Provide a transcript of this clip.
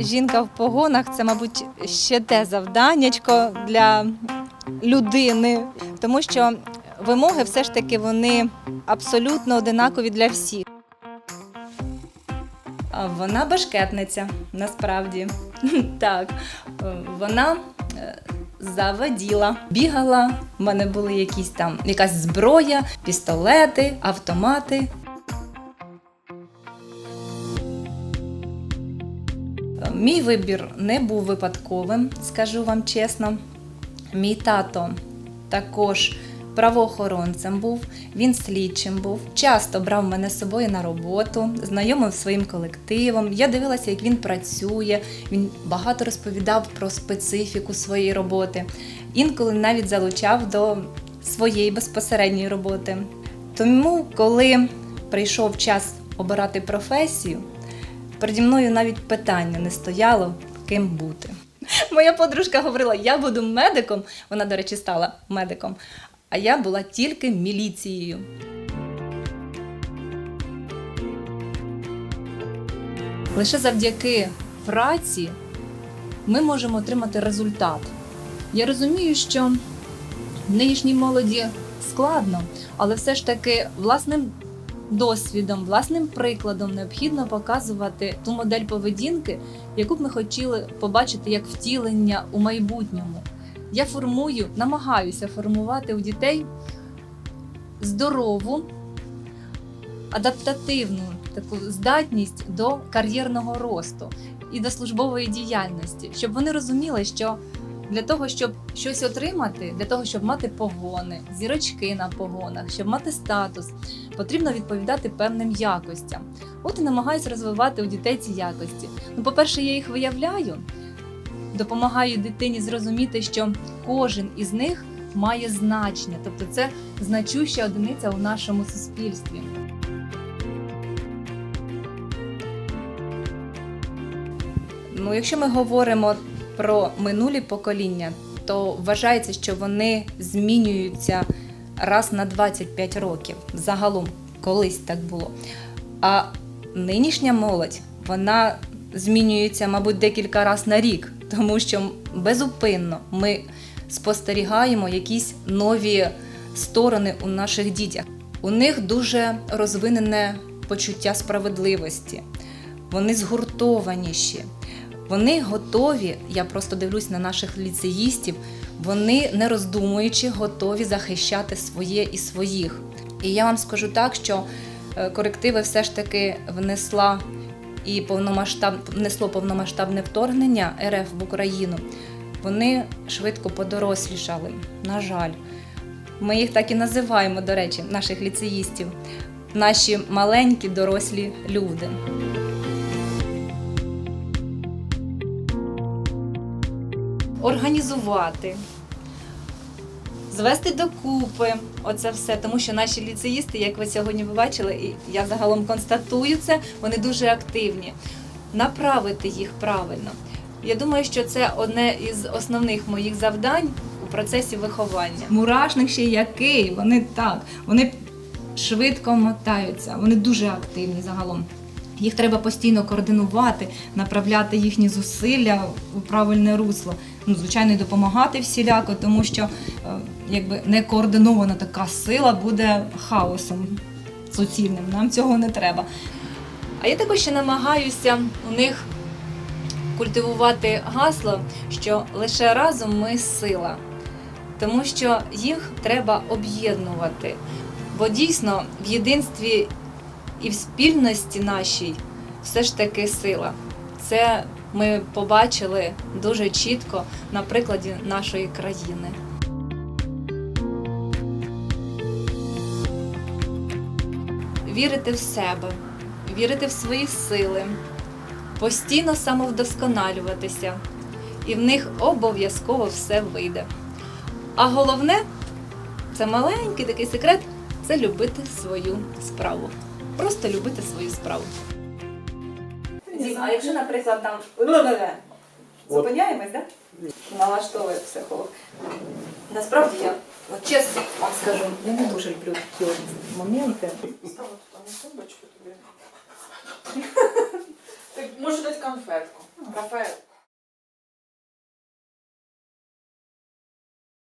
Жінка в погонах це, мабуть, ще те завданнячко для людини, тому що вимоги все ж таки вони абсолютно одинакові для всіх. Вона башкетниця, насправді. Так, вона е, заводіла, бігала. У мене були якісь там якась зброя, пістолети, автомати. Мій вибір не був випадковим, скажу вам чесно. Мій тато також правоохоронцем був, він слідчим був. Часто брав мене з собою на роботу, знайомив своїм колективом. Я дивилася, як він працює. Він багато розповідав про специфіку своєї роботи. Інколи навіть залучав до своєї безпосередньої роботи. Тому, коли прийшов час обирати професію, Переді мною навіть питання не стояло, ким бути. Моя подружка говорила, я буду медиком. Вона, до речі, стала медиком. А я була тільки міліцією. Лише завдяки праці ми можемо отримати результат. Я розумію, що в нинішній молоді складно, але все ж таки власним досвідом, власним прикладом необхідно показувати ту модель поведінки, яку б ми хотіли побачити як втілення у майбутньому. Я формую, намагаюся формувати у дітей здорову, адаптативну таку здатність до кар'єрного росту і до службової діяльності, щоб вони розуміли, що для того, щоб щось отримати, для того, щоб мати погони, зірочки на погонах, щоб мати статус, потрібно відповідати певним якостям. От і намагаюся розвивати у дітей ці якості. Ну, по-перше, я їх виявляю, допомагаю дитині зрозуміти, що кожен із них має значення, тобто це значуща одиниця у нашому суспільстві. Ну, якщо ми говоримо про минулі покоління, то вважається, що вони змінюються раз на 25 років. Загалом колись так було. А нинішня молодь вона змінюється, мабуть, декілька разів на рік, тому що безупинно ми спостерігаємо якісь нові сторони у наших дітях. У них дуже розвинене почуття справедливості, вони згуртованіші. Вони готові, я просто дивлюсь на наших ліцеїстів, вони не роздумуючи, готові захищати своє і своїх. І я вам скажу так, що е, корективи все ж таки внесла і повномасштаб внесло повномасштабне вторгнення РФ в Україну. Вони швидко подорослішали. На жаль, ми їх так і називаємо, до речі, наших ліцеїстів, наші маленькі дорослі люди. Організувати, звести докупи оце все, тому що наші ліцеїсти, як ви сьогодні побачили, і я загалом констатую це, вони дуже активні. Направити їх правильно. Я думаю, що це одне із основних моїх завдань у процесі виховання. Мурашник ще який, вони так, вони швидко мотаються, вони дуже активні загалом. Їх треба постійно координувати, направляти їхні зусилля у правильне русло. Ну, звичайно, і допомагати всіляко, тому що е, якби некоординована така сила буде хаосом суцільним. Нам цього не треба. А я також ще намагаюся у них культивувати гасло, що лише разом ми сила, тому що їх треба об'єднувати. Бо дійсно в єдинстві і в спільності нашій все ж таки сила. Це ми побачили дуже чітко на прикладі нашої країни. Вірити в себе, вірити в свої сили, постійно самовдосконалюватися, і в них обов'язково все вийде. А головне це маленький такий секрет це любити свою справу. Просто любити свою справу. А якщо, наприклад, там зупиняємось, так? Налаштовує психолог. Насправді я, от чесно вам скажу, я не дуже люблю такі от моменти. конфетку. Рафаел.